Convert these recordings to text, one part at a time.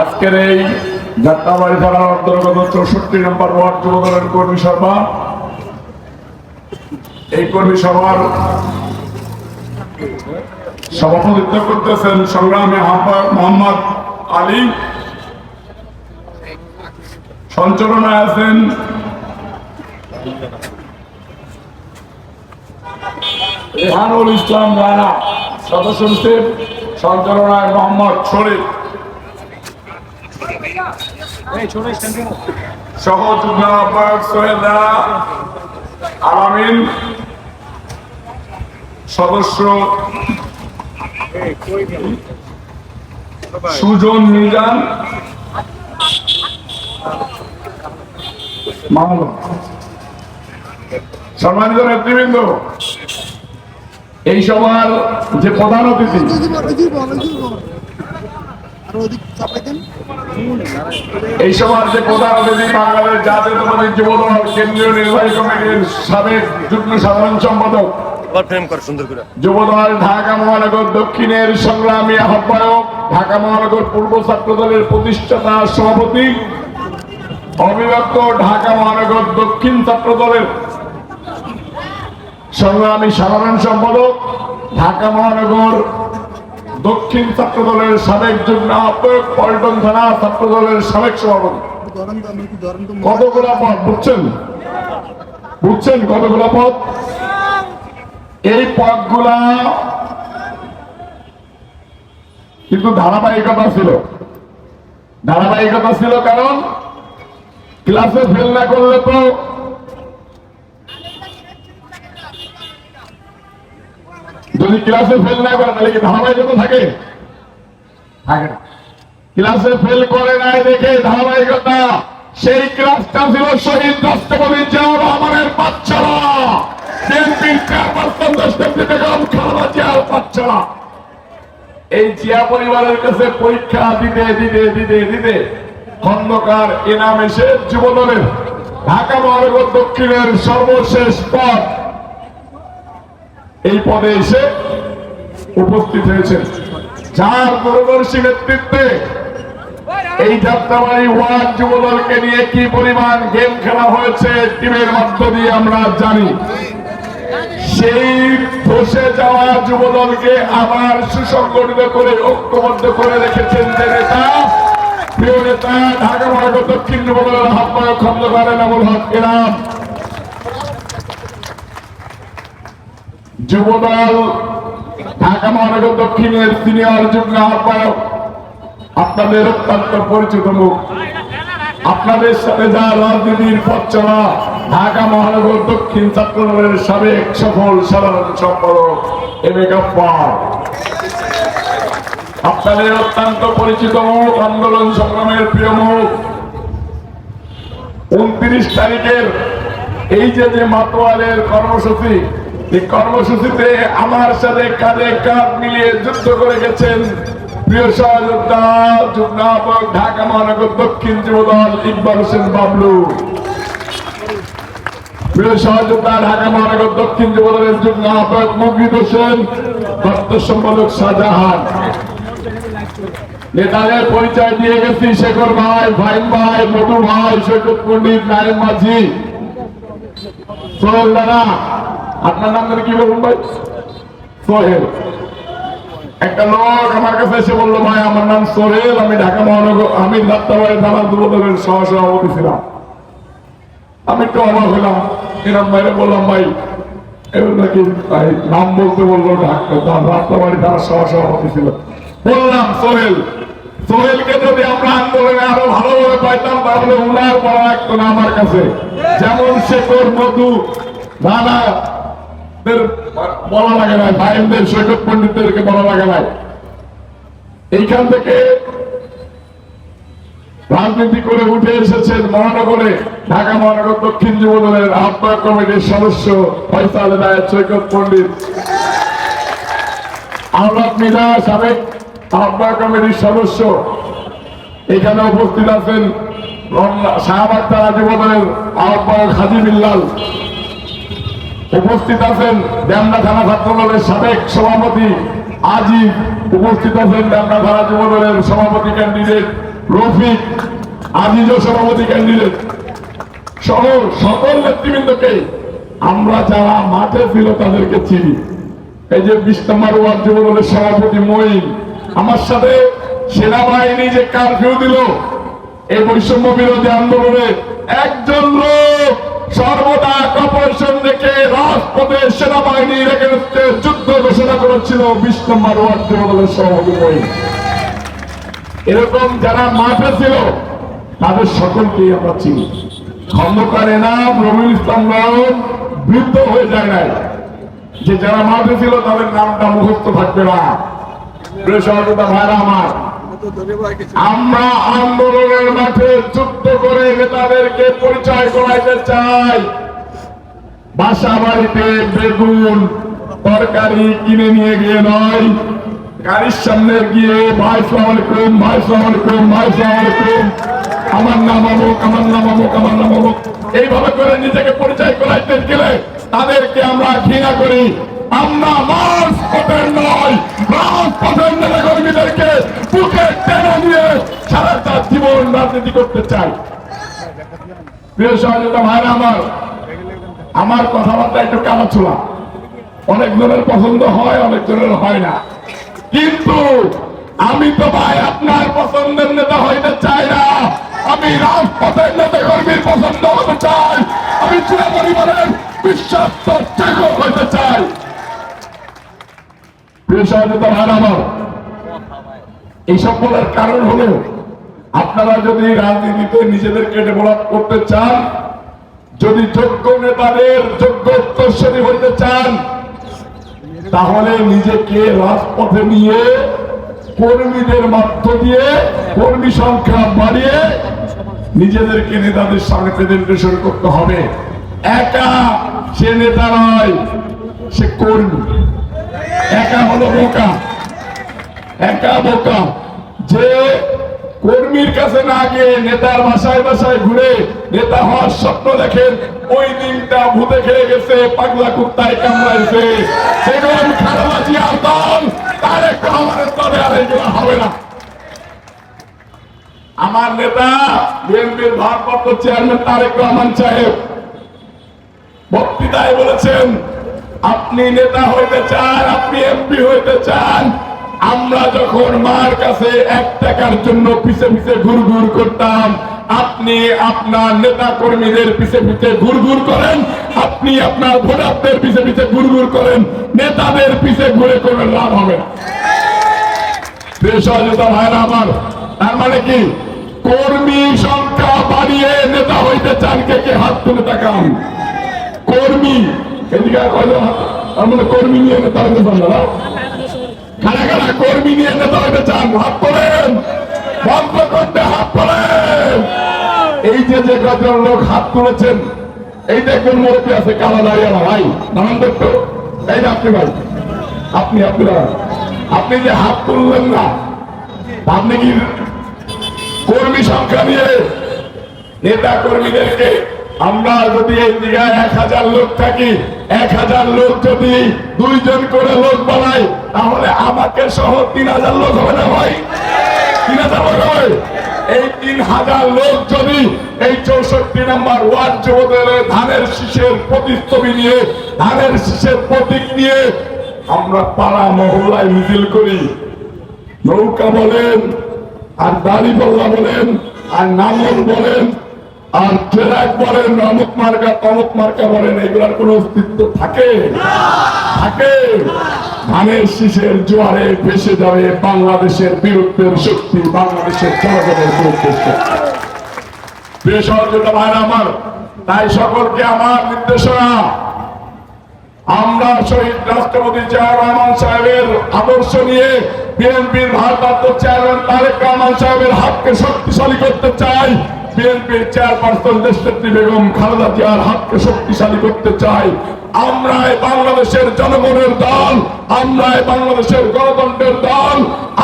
আজকের এই যাত্রাবাড়ি থানার অন্তর্গত চৌষট্টি নম্বর ওয়ার্ড যুবদলের কর্মী সভা এই কর্মী সভার সভাপতিত্ব করতেছেন সংগ্রামী আহ্বায়ক মোহাম্মদ আলী। সঞ্চালনায় আছেন রেহানুল ইসলাম রানা, সদস্য সঞ্চালনায় মোহাম্মদ শরীফ। সহ যুগ্ম আহ্বায়ক সোহেল আলামিন সদস্য সুজন মিজান মামুন সম্মানিত নেতৃবৃন্দ এই সভার যে প্রধান অতিথি এই যে প্রধান অতিথি বাংলাদেশ যুবদল কেন্দ্রীয় নির্বাহী কমিটির সাবেক যুগ্ম সাধারণ সম্পাদক যুবদল ঢাকা মহানগর দক্ষিণের সংগ্রামী আহ্বায়ক ঢাকা মহানগর পূর্ব ছাত্র দলের প্রতিষ্ঠাতা সভাপতি অবিভক্ত ঢাকা মহানগর দক্ষিণ ছাত্র দলের সংগ্রামী সাধারণ সম্পাদক ঢাকা মহানগর দক্ষিণ ছাত্র দলের সাবেক যুগ্ম আহ্বায়ক পল্টন থানা ছাত্র দলের সাবেক সভাপতি। কতগুলা পদ বুঝছেন? বুঝছেন কতগুলা পদ? এই পথগুলা কিন্তু ধারাবাহিকতা ছিল। ধারাবাহিকতা ছিল কারণ ক্লাসে ফেল না করলে তো যদি ক্লাসে ফেল না করে, তাহলে কি ধারাবাহিকতা থাকে? থাকে না। ক্লাসে ফেল করে নাই দেখে ধারাবাহিকতা সেই ক্লাসটা ছিল শহীদ রাষ্ট্রপতি জিয়াউর বাচ্চারা এই জিয়া পরিবারের কাছে পরীক্ষা দিতে দিতে দিতে যুবদলের ঢাকা মহানগর দক্ষিণের সর্বশেষ পদ এই পদে এসে উপস্থিত হয়েছেন। যার দূরদর্শী নেতৃত্বে এই যাত্রাবাড়ি ওয়ার্ড যুবদলকে নিয়ে কি পরিমাণ গেম খেলা হয়েছে টিমের মধ্য দিয়ে আমরা জানি। সেই বসে যাওয়া যুবদলকে আবার সুসংগঠিত করে, ঐক্যবদ্ধ করে রেখেছেন যে নেতা। প্রিয় নেতা, ঢাকা মহানগর দক্ষিণ যুবদলের আহ্বায়ক খন্দকার এনামুল হক এনাম। যুবদল, ঢাকা মহানগর দক্ষিণের সিনিয়র যুগ্ম আহ্বায়ক, আপনাদের অত্যন্ত পরিচিত মুখ আপনাদের সাথে যা রাজনীতির পথ চলা, ঢাকা মহানগর দক্ষিণ ছাত্র দলের সাবেক সফল সাধারণ সম্পাদক এম এ আপনাদের অত্যন্ত পরিচিত মুখ আন্দোলন সংগ্রামের প্রিয় মুখ উনত্রিশ তারিখের এই যে যে মাতোয়ারের কর্মসূচি এই কর্মসূচিতে আমার সাথে কাঁধে কাঁধ মিলিয়ে যুদ্ধ করে গেছেন প্রিয় সহযোদ্ধা যুগ্নাপক ঢাকা মহানগর দক্ষিণ যুবদল ইকবাল হোসেন বাবলু। প্রিয় সহযোদ্ধা, ঢাকা মহানগর দক্ষিণ হোসেন, দত্ত সম্পাদক শাহজাহান। নেতাদের পরিচয় দিয়ে গেছি শেখর ভাই, ভাইন ভাই, মধু ভাই, সৈকত নারায়ণ মাঝি। দাদা আপনার নাম ধরে কি বলুন ভাই সোহেল। একটা লোক আমার কাছে এসে বলল, ভাই, আমার নাম সোহেল, আমি ঢাকা মহানগর, আমি যাত্রাবাড়ি থানা যুবদলের সহসভাপতি ছিলাম। আমি একটু অবাক হলাম। এরম বাইরে বললাম, ভাই, এবার নাকি, ভাই, নাম বলতে বলল যাত্রাবাড়ি থানার সহসভাপতি ছিল। বললাম, সোহেল, সোহেলকে যদি আমরা আন্দোলনে আরও ভালোভাবে পাইতাম, তাহলে উনার বলা লাগতো না আমার কাছে। যেমন শেখর মধু দের বলা লাগে না, ভাইদের, সৈকত পণ্ডিতদেরকে বলা লাগে না। এইখান থেকে রাজনীতি করে উঠে এসেছেন মহানগরে, ঢাকা মহানগর দক্ষিণ যুব আহ্বায়ক কমিটির সদস্য ফয়সাল রায় সৈকত পণ্ডিত। আহ্লাদ মিদা সাবেক আহ্বায়ক কমিটির সদস্য। এখানে উপস্থিত আছেন শাহবাগ তারা যুবদলের আহ্বায়ক হাজি বিল্লাল। উপস্থিত আছেন ড্যামরা থানা ছাত্র দলের সাবেক সভাপতি আজিব উপস্থিত আছেন ডান্ডা ধারা যুবদলের সভাপতি ক্যান্ডিডেট রফিক, আজিজও সভাপতি ক্যান্ডিডেট সহ সকল নেতৃবৃন্দকে আমরা যারা মাঠে ছিল তাদেরকে চিনি। এই যে বিশ ওয়ার্ড যুবদলের সভাপতি মঈন, আমার সাথে সেনাবাহিনী যে কারফিউ দিল, এই বৈষম্য বিরোধী আন্দোলনে একজন লোক সর্বদা অপারেশন রেখে রাজপথে সেনাবাহিনী রেখে যুদ্ধ ঘোষণা করেছিল বিশ ওয়ার্ড যুবদলের সভাপতি। এরকম যারা মাঠে ছিল, তাদের সকলকেই আমরা চিনি। খন্দকার এনাম, রবিউল ইসলাম নয়ন বৃদ্ধ হয়ে যায় নাই। যে যারা মাঠে ছিল, তাদের নামটা মুখস্থ থাকবে না। সহযোগিতা ভাইরা আমার আমরা আন্দোলনের মাঠে যুদ্ধ করে নেতাদেরকে পরিচয় করাইতে চাই। বাসা বাড়িতে বেগুন তরকারি কিনে নিয়ে গিয়ে নয়। গাড়ির সামনে গিয়ে, ভাই সালাম আলাইকুম ভাই সালাম আলাইকুম ভাই সালাম আলাইকুম আমার নাম অমুক, আমার নাম অমুক, আমার নাম অমুক। এইভাবে করে নিজেকে পরিচয় করাইতে গেলে তাদেরকে আমরা ঘৃণা করি। আমরা মার্চ পথের নয় মার্চ পথের নেতা কর্মীদেরকে বুকে টেনে নিয়ে সারাটা জীবন রাজনীতি করতে চাই। প্রিয় সহযোগিতা ভাইরা আমার আমার কথাবার্তা একটু কামাচুলা অনেক জনের পছন্দ হয়, অনেক জনের হয় না। কিন্তু আমি তো ভাই আপনার পছন্দের নেতা হইতে চাই না। আমি রাজপথের নেতা কর্মীর পছন্দ হতে চাই। আমি চূড়া পরিবারের হইতে চাই। এইসব বলার কারণ হলো আপনারা যদি রাজনীতিতে নিজেদেরকে ডেভেলপ করতে চান, যদি যোগ্য নেতাদের যোগ্য উত্তরসূরি হইতে চান, তাহলে নিজেকে রাজপথে নিয়ে কর্মীদের মধ্য দিয়ে কর্মী সংখ্যা বাড়িয়ে নিজেদেরকে নেতাদের সঙ্গে প্রেজেন্টেশন করতে হবে। একা সে নেতা নয়, সে কর্মী। একা হলো বোকা। একা বোকা। যে কর্মীর কাছে না গিয়ে নেতার বাসায় বাসায় ঘুরে নেতা হওয়ার স্বপ্ন দেখেন, ওই দিনটা ভূতে খেয়ে গেছে, পাগলা কুত্তায় কামড়াইছে। সেগুলো খারাপাচি আর তার একটু আমাদের তবে আর এগুলো হবে না। আমার নেতা, বিএনপির ভারপ্রাপ্ত চেয়ারম্যান তারেক রহমান সাহেব বক্তৃতায় বলেছেন আপনি নেতা হইতে চান, আপনি এমপি হইতে চান, আমরা যখন মার কাছে এক টাকার জন্য পিছে পিছে ঘুর ঘুর করতাম, আপনি আপনার নেতা কর্মীদের পিছে পিছে ঘুর ঘুর করেন, আপনি আপনার ভোটারদের পিছে পিছে ঘুর ঘুর করেন, নেতাদের পিছে ঘুরে করে লাভ হবে সহযোগিতা ভাইরা আমার, তার মানে কি? কর্মী সংখ্যা বাড়িয়ে নেতা হইতে চান কে কে হাত তুলে তাকান? কর্মী এদিকে মানে কর্মী নিয়ে নেতা হইতে চান না কারা কারা কর্মী নিয়ে নেতা হইতে চান হাত তোলেন। বন্ধ করতে হাত তোলেন। এই যে যে কজন লোক হাত তুলেছেন, এই দেখবেন মুরব্বী আছে, কালা দাঁড়িয়ে ভাই, নাম দেখতো এই যে আপনি ভাই, আপনি আপনি আপনি যে হাত তুললেন না, আপনি কি কর্মী সংখ্যা নিয়ে নেতা কর্মীদেরকে আমরা যদি এই এক হাজার লোক থাকি, এক হাজার লোক যদি দুইজন করে লোক বানাই, তাহলে আমাকে সহ তিন হাজার লোক হবে না ভাই? তিন হাজার লোক হবে? এই তিন হাজার লোক যদি এই চৌষট্টি নম্বর ওয়ার্ড যুবদলের ধানের শীষের প্রতিস্তবী নিয়ে, ধানের শীষের প্রতীক নিয়ে আমরা পাড়া মহল্লায় মিছিল করি। নৌকা বলেন, আর দাড়ি পাল্লা বলেন, আর নাঙ্গল বলেন আর ট্রেক বলেন অমুক মার্কা তমুক মার্কা বলেন এগুলার কোন অস্তিত্ব থাকে? থাকে? ধানের শীষের জোয়ারে ভেসে যাবে বাংলাদেশের বীরত্বের শক্তি বাংলাদেশের জনগণের বিরুদ্ধে ভাইরা আমার তাই সকলকে আমার নির্দেশনা। আমরা শহীদ রাষ্ট্রপতি জিয়াউর রহমান সাহেবের আদর্শ নিয়ে বিএনপির ভারপ্রাপ্ত চেয়ারম্যান তারেক রহমান সাহেবের হাতকে শক্তিশালী করতে চাই। বিএনপির চেয়ারপারসন দেশনেত্রী বেগম খালেদা জিয়ার হাতকে শক্তিশালী করতে চাই। আমরা বাংলাদেশের জনগণের দল আমরা বাংলাদেশের গণতন্ত্রের দল,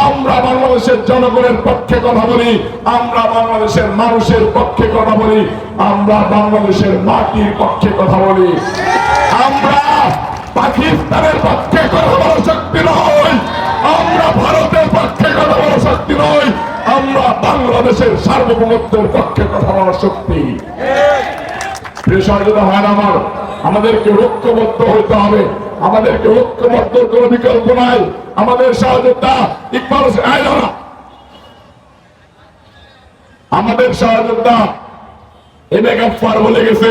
আমরা বাংলাদেশের জনগণের পক্ষে কথা বলি, আমরা বাংলাদেশের মানুষের পক্ষে কথা বলি, আমরা বাংলাদেশের মাটির পক্ষে কথা বলি। আমরা পাকিস্তানের পক্ষে বাংলাদেশের সার্বভৌমত্বের পক্ষে কথা বলার শক্তি। প্রিয় সহযোগিতা হয় আমার, আমাদেরকে ঐক্যবদ্ধ হইতে হবে। আমাদেরকে ঐক্যবদ্ধ কোনো বিকল্প নাই আমাদের সহযোগিতা ইকবাল হোসেন আমাদের সহযোগিতা এনে গাফার বলে গেছে,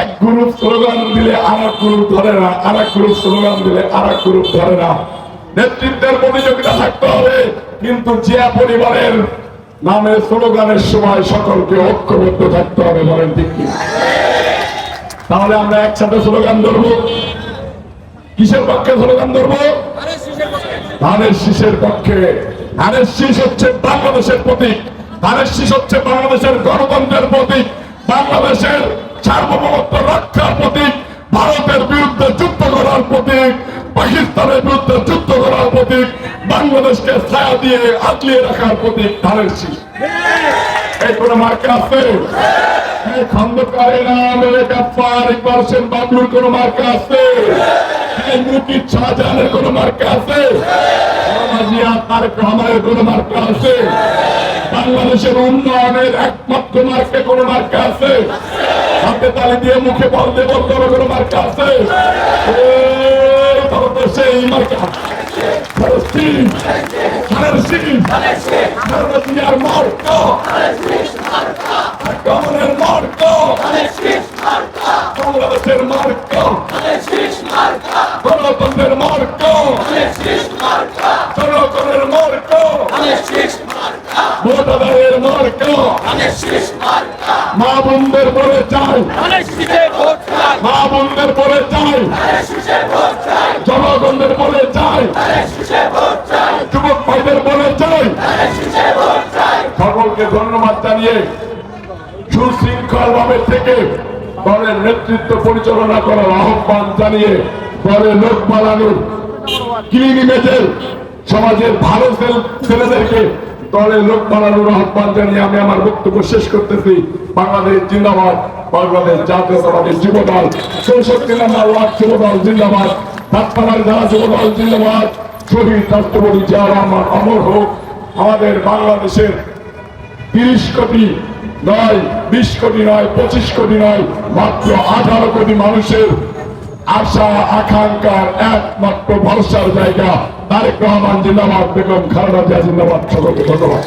এক গ্রুপ স্লোগান দিলে আর এক গ্রুপ ধরে না আর এক গ্রুপ স্লোগান দিলে আর এক গ্রুপ ধরে না। নেতৃত্বের প্রতিযোগিতা থাকতে হবে, কিন্তু জিয়া পরিবারের নামে স্লোগানের সময় সকলকে ঐক্যবদ্ধ থাকতে হবে, বলেন ঠিক তাহলে আমরা একসাথে স্লোগান ধরবো। কিসের পক্ষে স্লোগান ধরবো? ধানের শীষের পক্ষে। ধানের শীষ হচ্ছে বাংলাদেশের প্রতীক। ধানের শীষ হচ্ছে বাংলাদেশের গণতন্ত্রের প্রতীক। বাংলাদেশের সার্বভৌমত্ব রক্ষার প্রতীক। ভারতের বিরুদ্ধে যুদ্ধ করার প্রতীক। পাকিস্তানের বিরুদ্ধে যুদ্ধ করার প্রতীক। বাংলাদেশকে ছায়া দিয়ে আটলিয়ে রাখার কোন মার্কা আছে? আছে? বাংলাদেশের উন্নয়নের একমাত্র মার্কে কোন মার্কা আছে? হাতে তালি দিয়ে মুখে বলতে বলতে কোন মার্কা আছে? ভোটারের মার্কা মা বোনদের বলে চাই মা বোনদের বলে চাই বলে যুবক ভাইদের বলে সকলকে ধন্যবাদ জানিয়ে সুশৃঙ্খল ভাবে থেকে দলের নেতৃত্ব পরিচালনা করার আহ্বান জানিয়ে দলে লোক সমাজের ভালো ছেল- ছেলেদেরকে দলে লোক বাড়ানোর আহ্বান জানিয়ে আমি আমার বক্তব্য শেষ করতেছি। বাংলাদেশ জিন্দাবাদ, বাংলাদেশ জাতীয়তাবাদী যুব দল চৌষট্টি নম্বর ওয়ার্ড যুব দল জিন্দাবাদ। যুব দল জিন্দাবাদ শহীদ রাষ্ট্রপতি জিয়া রহমান অমর হোক, আমাদের বাংলাদেশের তিরিশ কোটি নয়, বিশ কোটি নয়, পঁচিশ কোটি নয়, মাত্র আঠারো কোটি মানুষের আশা, আকাঙ্ক্ষার একমাত্র ভরসার জায়গা তারেক রহমান জিন্দাবাদ, বেগম খালেদা জিয়া জিন্দাবাদ, সকলকে ধন্যবাদ।